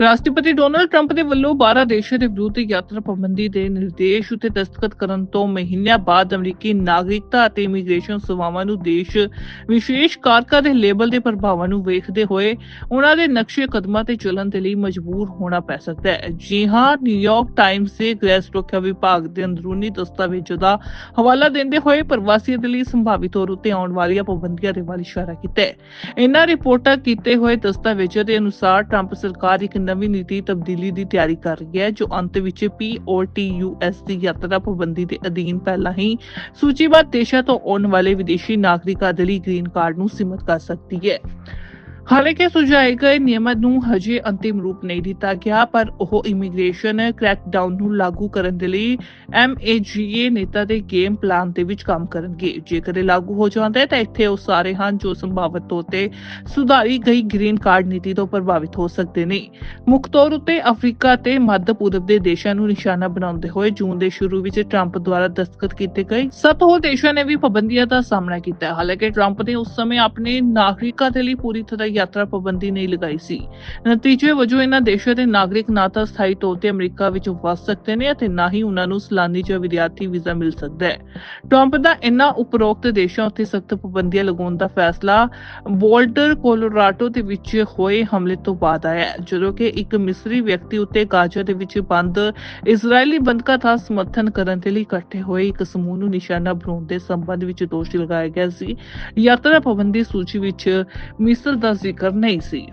ਰਾਸ਼ਟਰਪਤੀ Donald Trump ਦੇ ਵੱਲੋਂ 12 ਦੇਸ਼ਾਂ ਦੇ ਵਿਰੁੱਧ ਯਾਤਰਾ ਪਾਬੰਦੀ ਦੇ ਨਿਰਦੇਸ਼ ਉਤੇ ਦਸਤਖਤ ਕਰਨ ਤੋਂ ਮਹੀਨਿਆਂ ਬਾਅਦ ਅਮਰੀਕੀ ਨਾਗਰਿਕਤਾ ਅਤੇ ਇਮੀਗ੍ਰੇਸ਼ਨ ਸੇਵਾਵਾਂ ਨੂੰ ਦੇਸ਼ ਵਿਸ਼ੇਸ਼ ਕਾਰਕਾਂ ਦੇ ਲੇਬਲ ਦੇ ਪ੍ਰਭਾਵਾਂ ਨੂੰ ਵੇਖਦੇ ਹੋਏ ਉਹਨਾਂ ਦੇ ਨਕਸ਼ੇ ਕਦਮਾਂ ਤੇ ਚੱਲਣ ਦੇ ਲਈ ਮਜਬੂਰ ਹੋਣਾ ਪੈ ਸਕਦਾ ਹੈ। ਜੀ ਹਾਂ ਨਿਊਯਾਰਕ ਟਾਈਮਸ ਦੇ ਗ੍ਰਹਿ ਸੁਰੱਖਿਆ ਵਿਭਾਗ ਦੇ ਅੰਦਰੂਨੀ ਦਸਤਾਵੇਜ਼ਾਂ ਦਾ ਹਵਾਲਾ ਦਿੰਦੇ ਹੋਏ ਪ੍ਰਵਾਸੀਆਂ ਦੇ ਲਈ ਸੰਭਾਵੀ ਤੌਰ ਉਤੇ ਆਉਣ ਵਾਲੀਆਂ ਪਾਬੰਦੀਆਂ ਦੇ ਵੱਲ ਇਸ਼ਾਰਾ ਕੀਤਾ ਹੈ। ਇਨ੍ਹਾਂ ਰਿਪੋਰਟਾਂ ਕੀਤੇ ਹੋਏ ਦਸਤਾਵੇਜ਼ਾਂ ਦੇ ਅਨੁਸਾਰ ਟਰੰਪ ਸਰਕਾਰ ਇੱਕ ਨਵੀਂ ਨੀਤੀ ਤਬਦੀਲੀ ਦੀ ਤਿਆਰੀ ਕਰ ਰਹੀ ਹੈ, ਜੋ ਅੰਤ ਵਿੱਚ ਪੀਓਟੀਯੂਐਸ ਦੀ ਯਾਤਰਾ ਪਾਬੰਦੀ ਦੇ ਅਧੀਨ ਪਹਿਲਾਂ ਹੀ ਸੂਚੀਬੱਧ ਦੇਸ਼ਾਂ ਤੋਂ ਆਉਣ ਵਾਲੇ ਵਿਦੇਸ਼ੀ ਨਾਗਰਿਕਾਂ ਦੇ ਲਈ ਗ੍ਰੀਨ ਕਾਰਡ ਨੂੰ ਸੀਮਤ ਕਰ ਸਕਦੀ ਹੈ। ਹਾਲਾਂਕਿ ਸੁਝਾਏ ਗਏ ਨਿਯਮਾਂ ਨੂੰ ਹਜੇ ਅੰਤਿਮ ਰੂਪ ਨਹੀਂ ਦਿੱਤਾ ਗਿਆ, ਪਰ ਉਹ ਇਮੀਗ੍ਰੇਸ਼ਨ ਕ੍ਰੈਕਡਾਊਨ ਨੂੰ ਲਾਗੂ ਕਰਨ ਦੇ ਲਈ ਐਮਏਜੀਏ ਨੇਤਾ ਦੇ ਗੇਮ ਪਲਾਨ ਦੇ ਵਿੱਚ ਕੰਮ ਕਰਨਗੇ। ਜੇਕਰ ਇਹ ਲਾਗੂ ਹੋ ਜਾਂਦਾ ਹੈ, ਤਾਂ ਇੱਥੇ ਉਹ ਸਾਰੇ ਹਨ ਜੋ ਸੰਭਾਵਤ ਤੌਰ ਤੇ ਸੁਧਾਰੀ ਗਈ ਗ੍ਰੀਨ ਕਾਰਡ ਨੀਤੀ ਤੋਂ ਪ੍ਰਭਾਵਿਤ ਹੋ ਸਕਦੇ ਨੇ। ਮੁੱਖ ਤੌਰ ਉੱਤੇ ਅਫਰੀਕਾ ਤੇ ਮੱਧ ਪੂਰਬ ਦੇ ਦੇਸ਼ਾਂ ਨੂੰ ਨਿਸ਼ਾਨਾ ਬਣਾਉਂਦੇ ਹੋਏ ਜੂਨ ਦੇ ਸ਼ੁਰੂ ਵਿੱਚ ਟਰੰਪ ਦੁਆਰਾ ਦਸਤਖਤ ਕੀਤੇ ਗਏ। ਸੱਤ ਹੋਰ ਦੇਸ਼ਾਂ ਨੇ ਵੀ ਪਾਬੰਦੀਆਂ ਦਾ ਸਾਹਮਣਾ ਕੀਤਾ। ਹੈ। ਹਾਲਾਂਕਿ ਟਰੰਪ ਨੇ ਉਸ ਸਮੇਂ ਆਪਣੇ ਨਾਗਰਿਕਾਂ ਦੇ ਲਈ ਪੂਰੀ ਤਰ੍ਹਾਂ ਯਾਤਰਾ ਪਾਬੰਦੀ ਨਹੀਂ ਲਗਾਈ ਸੀ। ਨਤੀਜੇ ਵਜੋਂ ਇਹਨਾਂ ਦੇਸ਼ਾਂ ਦੇ ਨਾਗਰਿਕ ਨਾ ਤਾਂ ਸਥਾਈ ਤੌਰ ਤੇ ਅਮਰੀਕਾ ਵਿੱਚ ਵਸ ਸਕਦੇ ਨੇ ਅਤੇ ਨਾ ਹੀ ਉਹਨਾਂ ਨੂੰ ਸੈਲਾਨੀ ਜਾਂ ਵਿਦਿਆਰਥੀ ਵੀਜ਼ਾ ਮਿਲ ਸਕਦਾ ਹੈ। ਟਰੰਪ ਦਾ ਇਨ੍ਹਾਂ ਉਪਰੋਕਤ ਦੇਸ਼ਾਂ ਉੱਤੇ ਸਖਤ ਪਾਬੰਦੀਆਂ ਲਗਾਉਣ ਦਾ ਫੈਸਲਾ ਬੋਲਡਰ ਕੋਲੋਰਾਡੋ ਦੇ ਵਿੱਚ ਹੋਏ ਹਮਲੇ ਤੋਂ ਬਾਅਦ ਆਇਆ ਜਦੋਂ ਕਿ ਇੱਕ ਮਿਸਰੀ ਵਿਅਕਤੀ ਉੱਤੇ ਗਾਜ਼ਾ ਦੇ ਵਿੱਚ ਬੰਦ ਇਜ਼ਰਾਈਲੀ ਬੰਦਕਾਂ ਦਾ ਸਮਰਥਨ ਕਰਨ ਦੇ ਲਈ ਇਕੱਠੇ ਹੋਏ ਇੱਕ ਸਮੂਹ ਨੂੰ ਨਿਸ਼ਾਨਾ ਬਣਾਉਣ ਦੇ ਸੰਬੰਧ ਵਿੱਚ ਦੋਸ਼ ਲਗਾਇਆ ਗਿਆ ਸੀ। ਯਾਤਰਾ ਪਾਬੰਦੀ ਸੂਚੀ ਵਿੱਚ ਮਿਸਰ ਦਾ ਜ਼ਿਕਰ ਨਹੀਂ ਸੀ।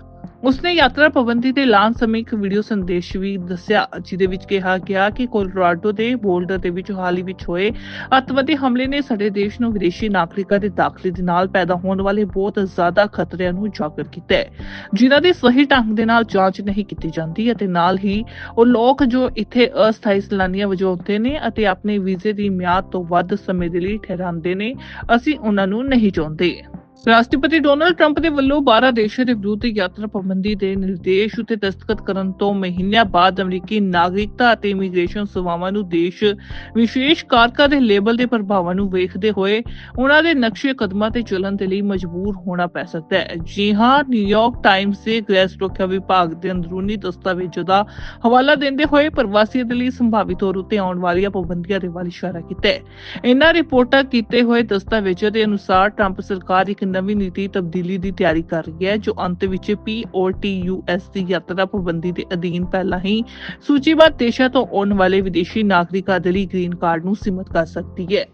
ਉਸਨੇ ਯਾਤਰਾ ਪਾਬੰਦੀ ਦੇ ਐਲਾਨ ਸਮੇਂ ਇੱਕ ਵੀਡੀਓ ਸੰਦੇਸ਼ ਵੀ ਦੱਸਿਆ, ਜਿਹਦੇ ਵਿੱਚ ਕਿਹਾ ਗਿਆ ਕਿ ਕੋਲੋਰਾਡੋ ਦੇ ਬੋਲਡਰ ਦੇ ਵਿੱਚ ਹਾਲ ਹੀ ਵਿੱਚ ਹੋਏ ਅੱਤਵਾਦੀ ਹਮਲੇ ਨੇ ਸਾਡੇ ਦੇਸ਼ ਨੂੰ ਵਿਦੇਸ਼ੀ ਨਾਗਰਿਕਾਂ ਦੇ ਦਾਖਲੇ ਦੇ ਨਾਲ ਪੈਦਾ ਹੋਣ ਵਾਲੇ ਬਹੁਤ ਜ਼ਿਆਦਾ ਖਤਰਿਆਂ ਨੂੰ ਉਜਾਗਰ ਕੀਤਾ ਹੈ। ਜਿਨ੍ਹਾਂ ਦੀ ਸਹੀ ਢੰਗ ਦੇ ਨਾਲ ਜਾਂਚ ਨਹੀਂ ਕੀਤੀ ਜਾਂਦੀ ਅਤੇ ਨਾਲ ਹੀ ਉਹ ਲੋਕ ਜੋ ਇੱਥੇ ਅਸਥਾਈ ਸੈਲਾਨੀਆਂ ਵਜੋਂ ਆਉਂਦੇ ਨੇ ਅਤੇ ਆਪਣੇ ਵੀਜ਼ੇ ਦੀ ਮਿਆਦ ਤੋਂ ਵੱਧ ਸਮੇਂ ਦੇ ਲਈ ਠਹਿਰਾਉਂਦੇ ਨੇ, ਅਸੀਂ ਉਹਨਾਂ ਨੂੰ ਨਹੀਂ ਚਾਹੁੰਦੇ। ਰਾਸ਼ਟਰਪਤੀ ਡੋਨਲਡ ਟਰੰਪ ਦੇ ਵੱਲੋਂ 12 ਦੇਸ਼ਾਂ ਦੇ ਵਿਰੁੱਧ ਯਾਤਰਾ ਪਾਬੰਦੀ ਦੇ ਨਿਰਦੇਸ਼ ਉਤੇ ਦਸਤਖਤ ਕਰਨ ਤੋਂ ਮਹੀਨਿਆਂ ਬਾਅਦ ਅਮਰੀਕੀ ਨਾਗਰਿਕਤਾ ਅਤੇ ਇਮੀਗ੍ਰੇਸ਼ਨ ਸੇਵਾਵਾਂ ਨੂੰ ਦੇਸ਼ ਵਿਸ਼ੇਸ਼ ਕਾਰਕਾਂ ਦੇ ਲੇਬਲ ਦੇ ਪ੍ਰਭਾਵਾਂ ਨੂੰ ਵੇਖਦੇ ਹੋਏ ਉਹਨਾਂ ਦੇ ਨਕਸ਼ੇ ਕਦਮਾਂ ਤੇ ਚੱਲਣ ਦੇ ਲਈ ਮਜਬੂਰ ਹੋਣਾ ਪੈ ਸਕਦਾ ਹੈ। ਜੀ ਹਾਂ ਨਿਊਯਾਰਕ ਟਾਈਮਸ ਦੇ ਗ੍ਰਹਿ ਸੁਰੱਖਿਆ ਵਿਭਾਗ ਦੇ ਅੰਦਰੂਨੀ ਦਸਤਾਵੇਜ਼ਾਂ ਦਾ ਹਵਾਲਾ ਦਿੰਦੇ ਹੋਏ ਪ੍ਰਵਾਸੀਆਂ ਦੇ ਲਈ ਸੰਭਾਵੀ ਤੌਰ ਉਤੇ ਆਉਣ ਵਾਲੀਆਂ ਪਾਬੰਦੀਆਂ ਦੇ ਵੱਲ ਇਸ਼ਾਰਾ ਕੀਤਾ ਹੈ। ਇਨ੍ਹਾਂ ਰਿਪੋਰਟਾਂ ਕੀਤੇ ਹੋਏ ਦਸਤਾਵੇਜ਼ਾਂ ਦੇ ਅਨੁਸਾਰ ਟਰੰਪ ਸਰਕਾਰ ਇੱਕ ਨਵੀਂ ਨੀਤੀ ਤਬਦੀਲੀ ਦੀ ਤਿਆਰੀ ਕਰ ਰਹੀ ਹੈ, ਜੋ ਅੰਤ ਵਿੱਚ ਪੀਓਟੀਯੂਐਸ ਦੀ ਯਾਤਰਾ ਪਾਬੰਦੀ ਦੇ ਅਧੀਨ ਪਹਿਲਾਂ ਹੀ ਸੂਚੀਬੱਧ ਦੇਸ਼ਾਂ ਤੋਂ ਆਉਣ ਵਾਲੇ ਵਿਦੇਸ਼ੀ ਨਾਗਰਿਕਾਂ ਦੇ ਲਈ ਗ੍ਰੀਨ ਕਾਰਡ ਨੂੰ ਸੀਮਤ ਕਰ ਸਕਦੀ ਹੈ।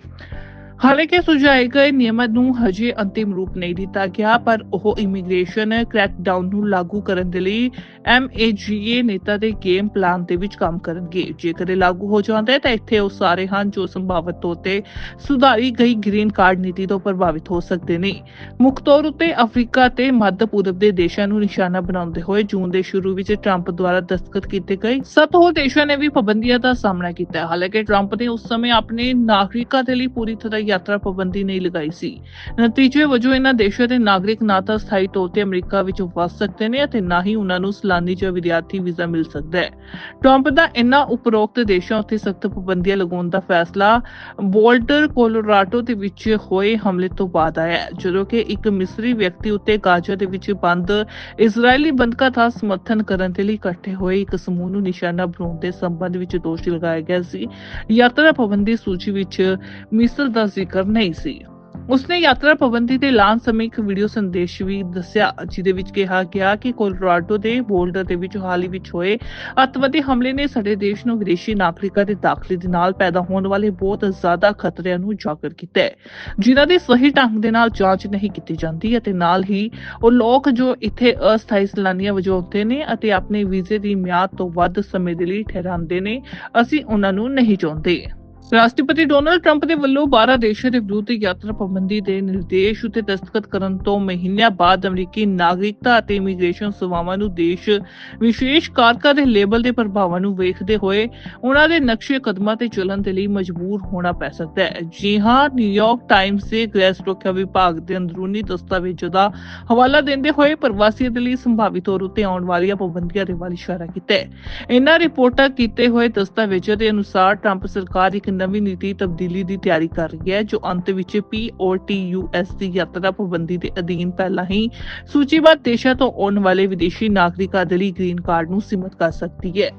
ਹਾਲਾਂਕਿ ਸੁਝਾਏ ਗਏ ਨਿਯਮਾਂ ਨੂੰ ਹਜੇ ਅੰਤਿਮ ਰੂਪ ਨਹੀਂ ਦਿੱਤਾ ਗਿਆ, ਪਰ ਉਹ ਇਮੀਗ੍ਰੇਸ਼ਨ ਕ੍ਰੈਕਡਾਊਨ ਨੂੰ ਲਾਗੂ ਕਰਨ ਦੇ ਲਈ ਐਮਏਜੀਏ ਨੇਤਾ ਦੇ ਗੇਮ ਪਲਾਨ ਦੇ ਵਿੱਚ ਕੰਮ ਕਰਨਗੇ। ਜੇਕਰ ਇਹ ਲਾਗੂ ਹੋ ਜਾਂਦਾ ਹੈ, ਤਾਂ ਇੱਥੇ ਉਹ ਸਾਰੇ ਹਨ ਜੋ ਸੰਭਾਵਤ ਤੌਰ ਤੇ ਸੁਧਾਰੀ ਗਈ ਗ੍ਰੀਨ ਕਾਰਡ ਨੀਤੀ ਤੋਂ ਪ੍ਰਭਾਵਿਤ ਹੋ ਸਕਦੇ ਨੇ। ਮੁੱਖ ਤੌਰ ਉੱਤੇ ਅਫਰੀਕਾ ਤੇ ਮੱਧ ਪੂਰਬ ਦੇ ਦੇਸ਼ਾਂ ਨੂੰ ਨਿਸ਼ਾਨਾ ਬਣਾਉਂਦੇ ਹੋਏ ਜੂਨ ਦੇ ਸ਼ੁਰੂ ਵਿੱਚ ਟਰੰਪ ਦੁਆਰਾ ਦਸਤਖਤ ਕੀਤੇ ਗਏ। ਸੱਤ ਹੋਰ ਦੇਸ਼ਾਂ ਨੇ ਵੀ ਪਾਬੰਦੀਆਂ ਦਾ ਸਾਹਮਣਾ ਕੀਤਾ। ਹੈ। ਹਾਲਾਂਕਿ ਟਰੰਪ ਨੇ ਉਸ ਸਮੇਂ ਆਪਣੇ ਨਾਗਰਿਕਾਂ ਦੇ ਲਈ ਪੂਰੀ ਤਰ੍ਹਾਂ ਯਾਤਰਾ ਪਾਬੰਦੀ ਨਹੀਂ ਲਗਾਈ ਸੀ। ਨਤੀਜੇ ਵਜੋਂ ਇਹਨਾਂ ਦੇਸ਼ਾਂ ਦੇ ਨਾਗਰਿਕ ਨਾ ਤਾਂ ਸਥਾਈ ਤੌਰ ਤੇ ਅਮਰੀਕਾ ਵਿੱਚ ਵਸ ਸਕਦੇ ਨੇ ਅਤੇ ਨਾ ਹੀ ਉਹਨਾਂ ਨੂੰ ਸੈਲਾਨੀ ਜਾਂ ਵਿਦਿਆਰਥੀ ਵੀਜ਼ਾ ਮਿਲ ਸਕਦਾ ਹੈ। ਟਰੰਪ ਦਾ ਇਨ੍ਹਾਂ ਉਪਰੋਕਤ ਦੇਸ਼ਾਂ ਉੱਤੇ ਸਖਤ ਪਾਬੰਦੀਆਂ ਲਗਾਉਣ ਦਾ ਫੈਸਲਾ ਬੋਲਡਰ ਕੋਲੋਰਾਡੋ ਦੇ ਵਿੱਚ ਹੋਏ ਹਮਲੇ ਤੋਂ ਬਾਅਦ ਆਇਆ ਜਦੋਂ ਕਿ ਇੱਕ ਮਿਸਰੀ ਵਿਅਕਤੀ ਉੱਤੇ ਗਾਜ਼ਾ ਦੇ ਵਿੱਚ ਬੰਦ ਇਜ਼ਰਾਈਲੀ ਬੰਦਕਾਂ ਦਾ ਸਮਰਥਨ ਕਰਨ ਦੇ ਲਈ ਇਕੱਠੇ ਹੋਏ ਇੱਕ ਸਮੂਹ ਨੂੰ ਨਿਸ਼ਾਨਾ ਬਣਾਉਣ ਦੇ ਸੰਬੰਧ ਵਿੱਚ ਦੋਸ਼ ਲਗਾਇਆ ਗਿਆ ਸੀ। ਯਾਤਰਾ ਪਾਬੰਦੀ ਸੂਚੀ ਵਿੱਚ ਮਿਸਰ ਦਾ ਜ਼ਿਕਰ ਨਹੀਂ ਸੀ। ਉਸਨੇ ਯਾਤਰਾ ਪਾਬੰਦੀ ਦੇ ਐਲਾਨ ਸਮੇਂ ਇੱਕ ਵੀਡੀਓ ਸੰਦੇਸ਼ ਵੀ ਦੱਸਿਆ, ਜਿਹਦੇ ਵਿੱਚ ਕਿਹਾ ਗਿਆ ਕਿ ਕੋਲੋਰਾਡੋ ਦੇ ਬੋਲਡਰ ਦੇ ਵਿੱਚ ਹਾਲ ਹੀ ਵਿੱਚ ਹੋਏ ਅੱਤਵਾਦੀ ਹਮਲੇ ਨੇ ਸਾਡੇ ਦੇਸ਼ ਨੂੰ ਵਿਦੇਸ਼ੀ ਨਾਗਰਿਕਾਂ ਦੇ ਦਾਖਲੇ ਦੇ ਨਾਲ ਪੈਦਾ ਹੋਣ ਵਾਲੇ ਬਹੁਤ ਜ਼ਿਆਦਾ ਖਤਰਿਆਂ ਨੂੰ ਉਜਾਗਰ ਕੀਤਾ ਹੈ, ਜਿਨ੍ਹਾਂ ਦੀ ਸਹੀ ਢੰਗ ਦੇ ਨਾਲ ਜਾਂਚ ਨਹੀਂ ਕੀਤੀ ਜਾਂਦੀ ਅਤੇ ਨਾਲ ਹੀ ਉਹ ਲੋਕ ਜੋ ਇੱਥੇ ਅਸਥਾਈ ਸੈਲਾਨੀਆਂ ਵਜੋਂ ਆਉਂਦੇ ਨੇ ਅਤੇ ਆਪਣੇ ਵੀਜ਼ੇ ਦੀ ਮਿਆਦ ਤੋਂ ਵੱਧ ਸਮੇਂ ਦੇ ਲਈ ਠਹਿਰਾਉਂਦੇ ਨੇ, ਅਸੀਂ ਉਹਨਾਂ ਨੂੰ ਨਹੀਂ ਚਾਹੁੰਦੇ। ਰਾਸ਼ਟਰਪਤੀ ਡੋਨਲਡ ਟਰੰਪ ਦੇ ਵੱਲੋਂ 12 ਦੇਸ਼ਾਂ ਦੇ ਵਿਰੁੱਧ ਯਾਤਰਾ ਪਾਬੰਦੀ ਦੇ ਨਿਰਦੇਸ਼ ਉਤੇ ਦਸਤਖਤ ਕਰਨ ਤੋਂ ਮਹੀਨਿਆਂ ਬਾਅਦ ਅਮਰੀਕੀ ਨਾਗਰਿਕਤਾ ਅਤੇ ਇਮੀਗ੍ਰੇਸ਼ਨ ਸੇਵਾਵਾਂ ਨੂੰ ਦੇਸ਼ ਵਿਸ਼ੇਸ਼ ਕਾਰਕਾਂ ਦੇ ਲੇਬਲ ਦੇ ਪ੍ਰਭਾਵਾਂ ਨੂੰ ਵੇਖਦੇ ਹੋਏ ਉਹਨਾਂ ਦੇ ਨਕਸ਼ੇ ਕਦਮਾਂ ਤੇ ਚੱਲਣ ਦੇ ਲਈ ਮਜਬੂਰ ਹੋਣਾ ਪੈ ਸਕਦਾ ਹੈ। ਜੀ ਹਾਂ ਨਿਊਯਾਰਕ ਟਾਈਮਸ ਦੇ ਗ੍ਰਹਿ ਸੁਰੱਖਿਆ ਵਿਭਾਗ ਦੇ ਅੰਦਰੂਨੀ ਦਸਤਾਵੇਜ਼ਾਂ ਦਾ ਹਵਾਲਾ ਦਿੰਦੇ ਹੋਏ ਪ੍ਰਵਾਸੀਆਂ ਦੇ ਲਈ ਸੰਭਾਵੀ ਤੌਰ ਉਤੇ ਆਉਣ ਵਾਲੀਆਂ ਪਾਬੰਦੀਆਂ ਦੇ ਵੱਲ ਇਸ਼ਾਰਾ ਕੀਤਾ ਹੈ। ਇਨ੍ਹਾਂ ਰਿਪੋਰਟਾਂ ਕੀਤੇ ਹੋਏ ਦਸਤਾਵੇਜ਼ਾਂ ਦੇ ਅਨੁਸਾਰ ਟਰੰਪ ਸਰਕਾਰ ਇੱਕ ਨਵੀਂ ਨੀਤੀ ਤਬਦੀਲੀ ਦੀ ਤਿਆਰੀ ਕਰ ਰਹੀ ਹੈ, ਜੋ ਅੰਤ ਵਿੱਚ ਪੀਓਟੀਯੂਐਸ ਦੀ ਯਾਤਰਾ ਪਾਬੰਦੀ ਦੇ ਅਧੀਨ ਪਹਿਲਾਂ ਹੀ ਸੂਚੀਬੱਧ ਦੇਸ਼ਾਂ ਤੋਂ ਆਉਣ ਵਾਲੇ ਵਿਦੇਸ਼ੀ ਨਾਗਰਿਕਾਂ ਦੇ ਲਈ ਗ੍ਰੀਨ ਕਾਰਡ ਨੂੰ ਸੀਮਤ ਕਰ ਸਕਦੀ ਹੈ।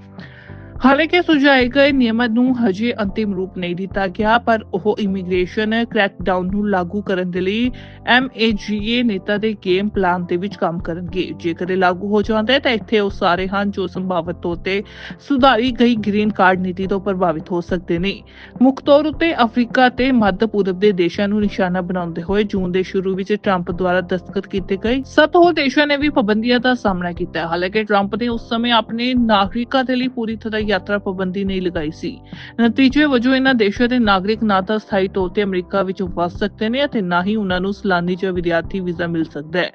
ਹਾਲਾਂਕਿ ਸੁਝਾਏ ਗਏ ਨਿਯਮਾਂ ਨੂੰ ਹਜੇ ਅੰਤਿਮ ਰੂਪ ਨਹੀਂ ਦਿੱਤਾ ਗਿਆ, ਪਰ ਉਹ ਇਮੀਗ੍ਰੇਸ਼ਨ ਕ੍ਰੈਕਡਾਊਨ ਨੂੰ ਲਾਗੂ ਕਰਨ ਦੇ ਲਈ MAGA ਨੇਤਾ ਦੇ ਗੇਮ ਪਲਾਨ ਦੇ ਵਿੱਚ ਕੰਮ ਕਰਨਗੇ। ਜੇਕਰ ਇਹ ਲਾਗੂ ਹੋ ਜਾਂਦਾ ਹੈ, ਤਾਂ ਇੱਥੇ ਉਹ ਸਾਰੇ ਹਨ ਜੋ ਸੰਭਾਵਤ ਤੌਰ ਤੇ ਸੁਧਾਰੀ ਗਈ ਗ੍ਰੀਨ ਕਾਰਡ ਨੀਤੀ ਤੋਂ ਪ੍ਰਭਾਵਿਤ ਹੋ ਸਕਦੇ ਨੇ। ਮੁੱਖ ਤੌਰ ਉਤੇ ਅਫਰੀਕਾ ਤੇ ਮੱਧ ਪੂਰਬ ਦੇ ਦੇਸ਼ਾਂ ਨੂੰ ਨਿਸ਼ਾਨਾ ਬਣਾਉਂਦੇ ਹੋਏ ਜੂਨ ਦੇ ਸ਼ੁਰੂ ਵਿੱਚ ਟਰੰਪ ਦੁਆਰਾ ਦਸਤਖਤ ਕੀਤੇ ਗਏ। ਸੱਤ ਹੋਰ ਦੇਸ਼ਾਂ ਨੇ ਵੀ ਪਾਬੰਦੀਆਂ ਦਾ ਸਾਹਮਣਾ ਕੀਤਾ। ਹੈ ਹਾਲਾਂਕਿ ਟਰੰਪ ਨੇ ਉਸ ਸਮੇਂ ਆਪਣੇ ਨਾਗਰਿਕਾਂ ਦੇ ਲਈ ਪੂਰੀ ਤਰ੍ਹਾਂ ਯਾਤਰਾ ਪਾਬੰਦੀ ਨਹੀਂ ਲਗਾਈ ਸੀ। ਨਤੀਜੇ ਵਜੋਂ ਇਹਨਾਂ ਦੇਸ਼ਾਂ ਦੇ ਨਾਗਰਿਕ ਨਾ ਤਾਂ ਸਥਾਈ ਤੌਰ ਤੇ ਅਮਰੀਕਾ ਵਿੱਚ ਵਸ ਸਕਦੇ ਨੇ ਅਤੇ ਨਾ ਹੀ ਉਹਨਾਂ ਨੂੰ ਸਲਾਨੀ ਜਾਂ ਵਿਦਿਆਰਥੀ ਵੀਜ਼ਾ ਮਿਲ ਸਕਦਾ ਹੈ।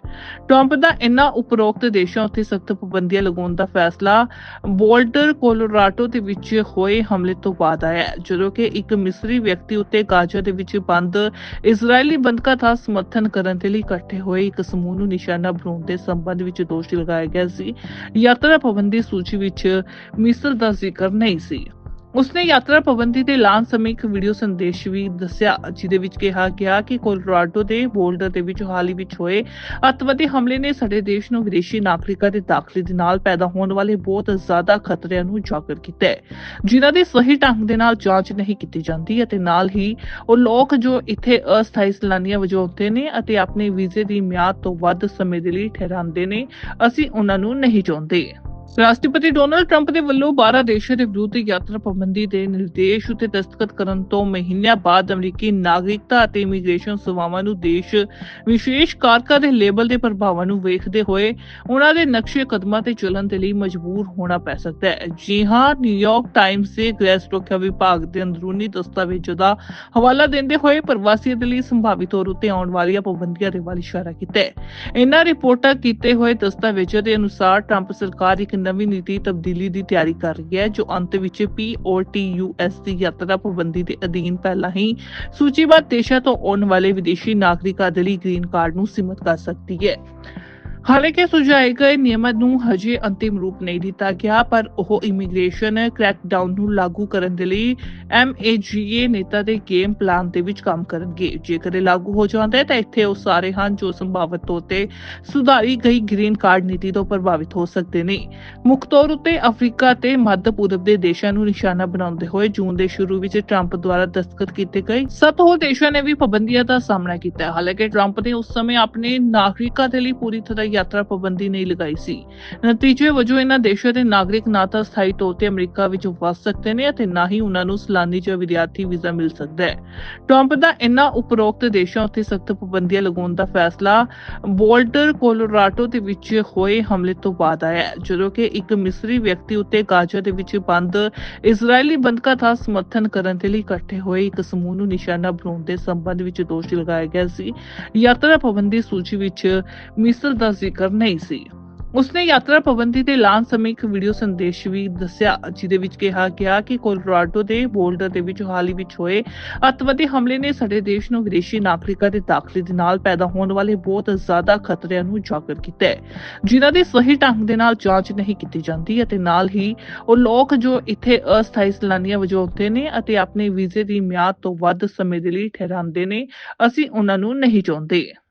ਟਰੰਪ ਦਾ ਇਹਨਾਂ ਉਪਰੋਕਤ ਦੇਸ਼ਾਂ ਉੱਤੇ ਸਖਤ ਪਾਬੰਦੀਆਂ ਲਗਾਉਣ ਦਾ ਫੈਸਲਾ ਬੋਲਡਰ ਕੋਲੋਰਾਡੋ ਦੇ ਵਿੱਚ ਹੋਏ ਹਮਲੇ ਤੋਂ ਬਾਅਦ ਆਇਆ ਜਦੋਂ ਕਿ ਇੱਕ ਮਿਸਰੀ ਵਿਅਕਤੀ ਉੱਤੇ ਗਾਜ਼ਾ ਦੇ ਵਿੱਚ ਬੰਦ ਇਜ਼ਰਾਈਲੀ ਬੰਦਕਾਂ ਦਾ ਸਮਰਥਨ ਕਰਨ ਦੇ ਲਈ ਇਕੱਠੇ ਹੋਏ ਇੱਕ ਸਮੂਹ ਨੂੰ ਨਿਸ਼ਾਨਾ ਬਣਾਉਣ ਦੇ ਸੰਬੰਧ ਵਿੱਚ ਦੋਸ਼ ਲਗਾਇਆ ਗਿਆ ਸੀ। ਯਾਤਰਾ ਪਾਬੰਦੀ ਸੂਚੀ ਵਿੱਚ ਮਿਸਰ ਦਾ ਜ਼ਿਕਰ ਨਹੀਂ ਸੀ। ਉਸਨੇ ਯਾਤਰਾ ਪਾਬੰਦੀ ਦੇ ਐਲਾਨ ਸਮੇਂ ਇੱਕ ਵੀਡੀਓ ਸੰਦੇਸ਼ ਵੀ ਦੱਸਿਆ, ਜਿਹਦੇ ਵਿੱਚ ਕਿਹਾ ਗਿਆ ਕਿ ਕੋਲੋਰਾਡੋ ਦੇ ਬੋਲਡਰ ਦੇ ਵਿੱਚ ਹਾਲ ਵਿੱਚ ਹੋਏ ਅੱਤਵਾਦੀ ਹਮਲੇ ਨੇ ਸਾਡੇ ਦੇਸ਼ ਨੂੰ ਵਿਦੇਸ਼ੀ ਨਾਗਰਿਕਾਂ ਦੇ ਦਾਖਲੇ ਦੇ ਨਾਲ ਪੈਦਾ ਹੋਣ ਵਾਲੇ ਬਹੁਤ ਜ਼ਿਆਦਾ ਖਤਰਿਆਂ ਨੂੰ ਉਜਾਗਰ ਕੀਤਾ ਹੈ, ਜਿਨ੍ਹਾਂ ਦੀ ਸਹੀ ਢੰਗ ਦੇ ਨਾਲ ਜਾਂਚ ਨਹੀਂ ਕੀਤੀ ਜਾਂਦੀ ਅਤੇ ਨਾਲ ਹੀ ਉਹ ਲੋਕ ਜੋ ਇੱਥੇ ਅਸਥਾਈ ਸੈਲਾਨੀਆਂ ਵਜੋਂ ਆਉਂਦੇ ਨੇ ਅਤੇ ਆਪਣੇ ਵੀਜ਼ੇ ਦੀ ਮਿਆਦ ਤੋਂ ਵੱਧ ਸਮੇਂ ਦੇ ਲਈ ਠਹਿਰਾਉਂਦੇ ਨੇ, ਅਸੀਂ ਉਹਨਾਂ ਨੂੰ ਨਹੀਂ ਚਾਹੁੰਦੇ। ਰਾਸ਼ਟਰਪਤੀ ਡੋਨਲਡ ਟਰੰਪ ਦੇ ਵੱਲੋਂ 12 ਦੇਸ਼ਾਂ ਦੇ ਵਿਰੁੱਧ ਯਾਤਰਾ ਪਾਬੰਦੀ ਦੇ ਨਿਰਦੇਸ਼ ਉਤੇ ਦਸਤਖਤ ਕਰਨ ਤੋਂ ਮਹੀਨਿਆਂ ਬਾਅਦ ਅਮਰੀਕੀ ਨਾਗਰਿਕਤਾ ਅਤੇ ਇਮੀਗ੍ਰੇਸ਼ਨ ਸੇਵਾਵਾਂ ਨੂੰ ਦੇਸ਼ ਵਿਸ਼ੇਸ਼ ਕਾਰਕਾਂ ਦੇ ਲੇਬਲ ਦੇ ਪ੍ਰਭਾਵਾਂ ਨੂੰ ਵੇਖਦੇ ਹੋਏ ਉਹਨਾਂ ਦੇ ਨਕਸ਼ੇ ਕਦਮਾਂ ਤੇ ਚੱਲਣ ਦੇ ਲਈ ਮਜਬੂਰ ਹੋਣਾ ਪੈ ਸਕਦਾ ਹੈ। ਜੀ ਹਾਂ ਨਿਊਯਾਰਕ ਟਾਈਮਜ਼ ਦੇ ਗ੍ਰਹਿ ਸੁਰੱਖਿਆ ਵਿਭਾਗ ਦੇ ਅੰਦਰੂਨੀ ਦਸਤਾਵੇਜ਼ਾਂ ਦਾ ਹਵਾਲਾ ਦਿੰਦੇ ਹੋਏ ਪ੍ਰਵਾਸੀਆਂ ਦੇ ਲਈ ਸੰਭਾਵੀ ਤੌਰ ਉਤੇ ਆਉਣ ਵਾਲੀਆਂ ਪਾਬੰਦੀਆਂ ਦੇ ਵੱਲ ਇਸ਼ਾਰਾ ਕੀਤਾ ਹੈ। ਇਨ੍ਹਾਂ ਰਿਪੋਰਟਾਂ ਕੀਤੇ ਹੋਏ ਦਸਤਾਵੇਜ਼ਾਂ ਦੇ ਅਨੁਸਾਰ ਟਰੰਪ ਸਰਕਾਰ ਇੱਕ ਨਵੀਂ ਨੀਤੀ ਤਬਦੀਲੀ ਦੀ ਤਿਆਰੀ ਕਰ ਰਹੀ ਹੈ, ਜੋ ਅੰਤ ਵਿੱਚ ਪੀਓਟੀਯੂਐਸ ਦੀ ਯਾਤਰਾ ਪਾਬੰਦੀ ਦੇ ਅਧੀਨ ਪਹਿਲਾਂ ਹੀ ਸੂਚੀਬੱਧ ਦੇਸ਼ਾਂ ਤੋਂ ਆਉਣ ਵਾਲੇ ਵਿਦੇਸ਼ੀ ਨਾਗਰਿਕਾਂ ਦੇ ਲਈ ਗ੍ਰੀਨ ਕਾਰਡ ਨੂੰ ਸੀਮਤ ਕਰ ਸਕਦੀ ਹੈ। ਹਾਲਾਂਕਿ ਸੁਝਾਏ ਗਏ ਨਿਯਮਾਂ ਨੂੰ ਹਜੇ ਅੰਤਿਮ ਰੂਪ ਨਹੀਂ ਦਿੱਤਾ ਗਿਆ, ਪਰ ਉਹ ਇਮੀਗ੍ਰੇਸ਼ਨ ਕ੍ਰੈਕਡਾਊਨ ਨੂੰ ਲਾਗੂ ਕਰਨ ਦੇ ਲਈ MAGA ਨੇਤਾ ਦੇ ਗੇਮ ਪਲਾਨ ਦੇ ਵਿੱਚ ਕੰਮ ਕਰਨਗੇ। ਜੇਕਰ ਇਹ ਲਾਗੂ ਹੋ ਜਾਂਦਾ ਹੈ, ਤਾਂ ਇੱਥੇ ਉਹ ਸਾਰੇ ਹਨ ਜੋ ਸੰਭਾਵਤ ਤੌਰ ਤੇ ਸੁਧਾਰੀ ਗਈ ਗ੍ਰੀਨ ਕਾਰਡ ਨੀਤੀ ਤੋਂ ਪ੍ਰਭਾਵਿਤ ਹੋ ਸਕਦੇ ਨੇ। ਮੁੱਖ ਤੌਰ ਉੱਤੇ ਅਫਰੀਕਾ ਤੇ ਮੱਧ ਪੂਰਬ ਦੇ ਦੇਸ਼ਾਂ ਨੂੰ ਨਿਸ਼ਾਨਾ ਬਣਾਉਂਦੇ ਹੋਏ ਜੂਨ ਦੇ ਸ਼ੁਰੂ ਵਿੱਚ ਟਰੰਪ ਦੁਆਰਾ ਦਸਤਖਤ ਕੀਤੇ ਗਏ। ਸੱਤ ਹੋਰ ਦੇਸ਼ਾਂ ਨੇ ਵੀ ਪਾਬੰਦੀਆਂ ਦਾ ਸਾਹਮਣਾ ਕੀਤਾ। ਹਾਲਾਂਕਿ ਟਰੰਪ ਨੇ ਉਸ ਸਮੇਂ ਆਪਣੇ ਨਾਗਰਿਕਾਂ ਦੇ ਲਈ ਪੂਰੀ ਤਰ੍ਹਾਂ ਯਾਤਰਾ ਪਾਬੰਦੀ ਨਹੀਂ ਲਗਾਈ ਸੀ। ਨਤੀਜੇ ਵਜੋਂ ਇਹਨਾਂ ਦੇਸ਼ਾਂ ਦੇ ਨਾਗਰਿਕ ਨਾ ਤਾਂ ਸਥਾਈ ਤੌਰ ਤੇ ਅਮਰੀਕਾ ਵਿੱਚ ਵਸ ਸਕਦੇ ਨੇ ਅਤੇ ਨਾ ਹੀ ਉਹਨਾਂ ਨੂੰ ਸਲਾਨੀ ਜਾਂ ਵਿਦਿਆਰਥੀ ਵੀਜ਼ਾ ਮਿਲ ਸਕਦਾ ਹੈ। ਟਰੰਪ ਦਾ ਇਹਨਾਂ ਉਪਰੋਕਤ ਦੇਸ਼ਾਂ ਉੱਤੇ ਸਖਤ ਪਾਬੰਦੀਆਂ ਲਗਾਉਣ ਦਾ ਫੈਸਲਾ ਬੋਲਡਰ ਕੋਲੋਰਾਡੋ ਦੇ ਵਿੱਚ ਹੋਏ ਹਮਲੇ ਤੋਂ ਬਾਅਦ ਆਇਆ ਜਦੋਂ ਕਿ ਇੱਕ ਮਿਸਰੀ ਵਿਅਕਤੀ ਉੱਤੇ ਗਾਜ਼ਾ ਦੇ ਵਿੱਚ ਬੰਦ ਇਜ਼ਰਾਈਲੀ ਬੰਦਕਾਂ ਦਾ ਸਮਰਥਨ ਕਰਨ ਦੇ ਲਈ ਇਕੱਠੇ ਹੋਏ ਇੱਕ ਸਮੂਹ ਨੂੰ ਨਿਸ਼ਾਨਾ ਬਣਾਉਣ ਦੇ ਸੰਬੰਧ ਵਿੱਚ ਦੋਸ਼ ਲਗਾਇਆ ਗਿਆ ਸੀ। ਯਾਤਰਾ ਪਾਬੰਦੀ ਸੂਚੀ ਵਿੱਚ ਮਿਸਰ ਦਾ ਜ਼ਿਕਰ ਨਹੀਂ ਸੀ। ਉਸਨੇ ਯਾਤਰਾ ਪਾਬੰਦੀ ਦੇ ਐਲਾਨ ਸਮੇਂ ਇੱਕ ਵੀਡੀਓ ਸੰਦੇਸ਼ ਵੀ ਦੱਸਿਆ, ਜਿਹਦੇ ਵਿੱਚ ਕਿਹਾ ਗਿਆ ਕਿ ਕੋਲੋਰਾਡੋ ਦੇ ਬੋਲਡਰ ਦੇ ਵਿੱਚ ਹਾਲ ਵਿੱਚ ਹੋਏ ਅੱਤਵਾਦੀ ਹਮਲੇ ਨੇ ਸਾਡੇ ਦੇਸ਼ ਨੂੰ ਵਿਦੇਸ਼ੀ ਨਾਗਰਿਕਾਂ ਦੇ ਦਾਖਲੇ ਦੇ ਨਾਲ ਪੈਦਾ ਹੋਣ ਵਾਲੇ ਬਹੁਤ ਜ਼ਿਆਦਾ ਖਤਰਿਆਂ ਨੂੰ ਉਜਾਗਰ ਕੀਤਾ ਹੈ, ਜਿਨ੍ਹਾਂ ਦੀ ਸਹੀ ਢੰਗ ਦੇ ਨਾਲ ਜਾਂਚ ਨਹੀਂ ਕੀਤੀ ਜਾਂਦੀ ਅਤੇ ਨਾਲ ਹੀ ਉਹ ਲੋਕ ਜੋ ਇੱਥੇ ਅਸਥਾਈ ਸੈਲਾਨੀਆਂ ਵਜੋਂ ਆਉਂਦੇ ਨੇ ਅਤੇ ਆਪਣੇ ਵੀਜ਼ੇ ਦੀ ਮਿਆਦ ਤੋਂ ਵੱਧ ਸਮੇਂ ਦੇ ਲਈ ਠਹਿਰਾਉਂਦੇ ਨੇ, ਅਸੀਂ ਉਹਨਾਂ ਨੂੰ ਨਹੀਂ ਚਾਹੁੰਦੇ।